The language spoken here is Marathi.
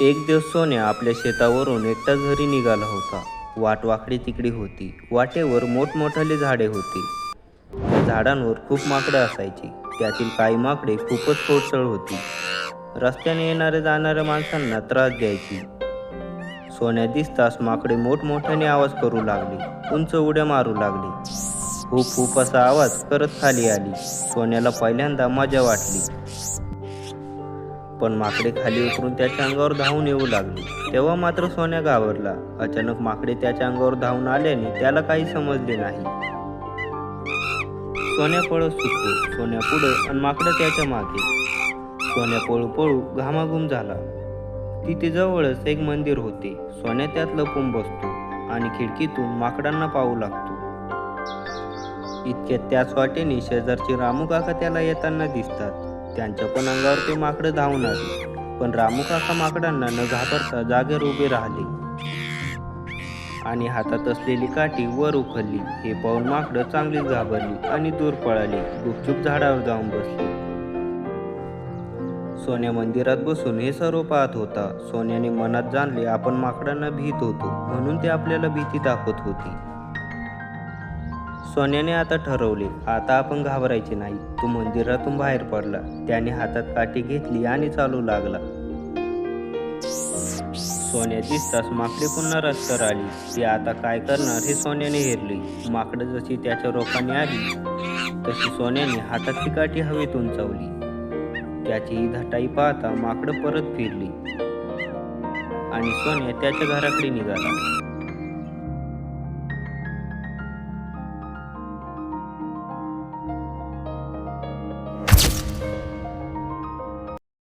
एक दिवस सोन्या आपल्या शेतावरून एकटाच घरी निघाला होता. वाट वाकडी तिकडी होती. वाटेवर मोठमोठाली झाडे होती. त्या झाडांवर खूप माकडं असायची. त्यातील काही माकडे खूपच खोडसळ होती. रस्त्याने येणाऱ्या जाणाऱ्या माणसांना त्रास द्यायची. सोन्या दिसताच माकडे मोठमोठ्याने आवाज करू लागले. उंच उड्या मारू लागली. खूप खूप असा आवाज करत खाली आली. सोन्याला पहिल्यांदा मजा वाटली. पण माकडे खाली उतरून त्याच्या अंगावर धावून येऊ लागले. तेव्हा मात्र सोन्या घाबरला. अचानक माकडे त्याच्या अंगावर धावून आल्याने त्याला काही समजले नाही. सोन्या पळत सुटतो सोन्या पुढे आणि माकडं त्याच्यामागे. सोन्या पळू पळू घामाघूम झाला. तिथे जवळच एक मंदिर होते. सोन्या त्यात लपून बसतो आणि खिडकीतून माकडांना पाहू लागतो. इतक्यात त्याच वाटेने शेजारचे रामू काका त्याला येताना दिसतात. त्यांच्या पण अंगावर ते माकडं धावून आले. पण रामू काका माकडांना न घाबरता जागेवर उभे राहिले. आणि हातात असलेली काठी वर उखलली. हे पाहून माकडं चांगलीच घाबरली आणि दूर पळाली. गुपचूप झाडावर जाऊन बसली. सोन्या मंदिरात बसून हे सर्व पाहत होता. सोन्याने मनात जाणले आपण माकडांना भीत होतो म्हणून ते आपल्याला भीती दाखवत होती. सोन्याने आता ठरवले. आता आपण घाबरायचे नाही. तो मंदिरातून बाहेर पडला. त्याने हातात काठी घेतली आणि चालू लागला. सोन्या दिसताच माकडे पुन्हा रस्त्यावर आली. ती आता काय करणार हे सोन्याने हेरली. माकडं जशी त्याच्या रोखाने आली तशी सोन्याने हातातली काठी हवेत उंचावली त्याची धटाई पाहता माकडं परत फिरली. आणि सोन्या त्याच्या घराकडे निघाला.